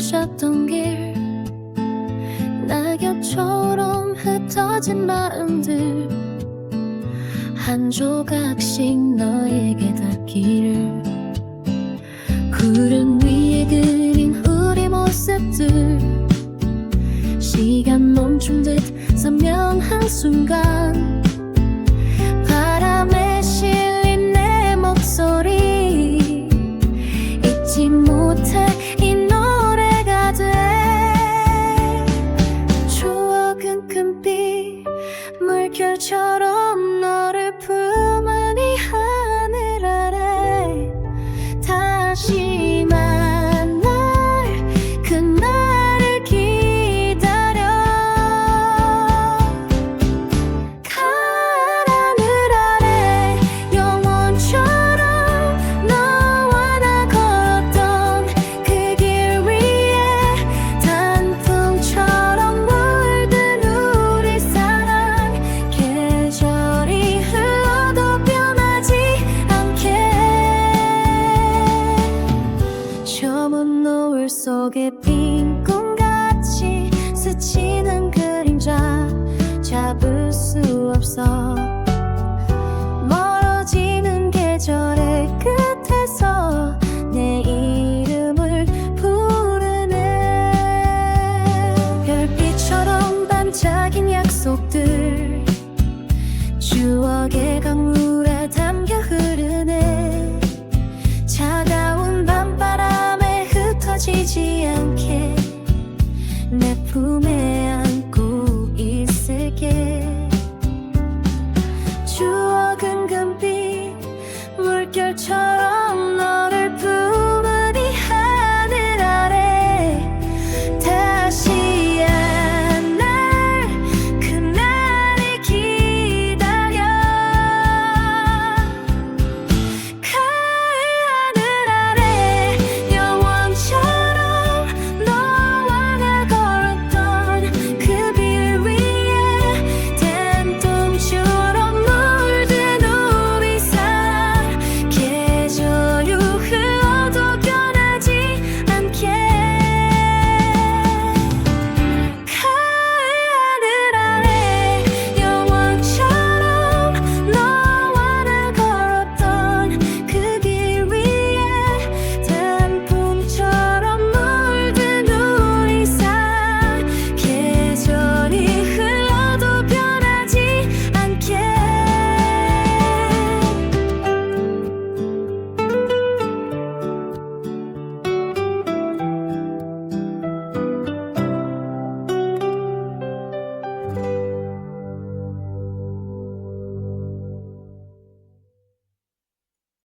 오셨던 길 낙엽처럼 흩어진 마음들 한 조각씩 너에게 닿기를. 구름 위에 그린 우리 모습들 시간 멈춘 듯 선명한 순간 바람에 실린 내 목소리 잊지 못해 물결처럼 너를 품은 이 하늘 아래 다시 빈 꿈같이 스치는 그림자 잡을 수 없어. 멀어지는 계절의 끝에서 내 이름을 부르네. 별빛처럼 반짝인 약속들 추억의 강물. you